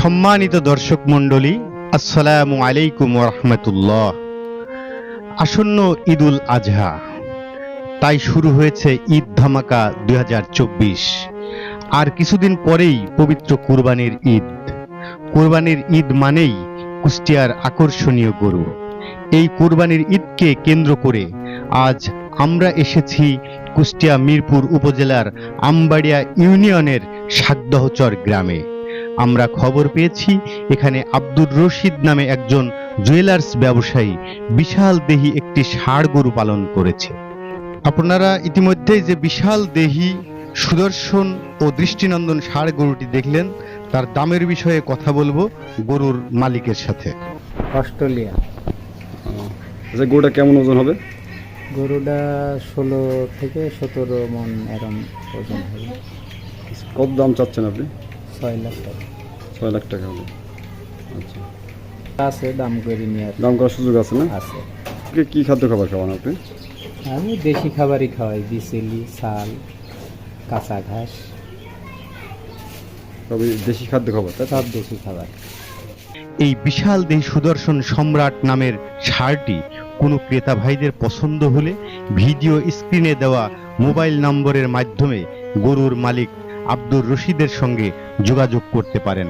সম্মানিত দর্শক মণ্ডলী, আসসালামু আলাইকুম রহমতুল্লাহ। আসন্ন ঈদুল আজহা, তাই শুরু হয়েছে ঈদ ধামাকা দুই হাজার চব্বিশ। আর কিছুদিন পরেই পবিত্র কুরবানির ঈদ। কুরবানির ঈদ মানেই কুষ্টিয়ার আকর্ষণীয় গরু। এই কুরবানির ঈদকে কেন্দ্র করে আজ আমরা এসেছি কুষ্টিয়া মিরপুর উপজেলার আমবাড়িয়া ইউনিয়নের সাগদহচর গ্রামে। আমরা খবর পেয়েছি এখানে আব্দুর রশিদ নামে একজন জুয়েলার্স ব্যবসায়ী বিশাল দেহি একটি ষাড় গরু পালন করেছে। আপনারা ইতিমধ্যেই যে বিশাল দেহি সুদর্শন ও দৃষ্টিনন্দন ষাড় গরুটি দেখলেন তার দামের বিষয়ে কথা বলব গরুর মালিকের সাথে। অস্ট্রেলিয়া। আচ্ছা গরুটা কেমন ওজন হবে? গরুটা ষোলো থেকে সতেরো মন এরম ওজন হবে। কত দাম চাচ্ছেন আপনি? ছয় লাখ টাকা। ছয় লাখ টাকা হবে। আচ্ছা। আছে দাম করে নিয়ে আর দাম করার সুযোগ আছে না? আছে। কি কি খাদ্য খাবার খাওয়ান আপনি? আমি দেশি খাবারই খাওয়াই বিচেলি চাল কাঁচা ঘাস। তবে দেশি খাদ্য খাবার? সব দেশি খাবার। এই বিশাল দেহ সুদর্শন সম্রাট নামের ষাঁড়টি কোনো ক্রেতা ভাইদের পছন্দ হলে ভিডিও স্ক্রিনে দেওয়া মোবাইল নম্বরের মাধ্যমে গরুর মালিক আব্দুর রশিদের সঙ্গে যোগাযোগ করতে পারেন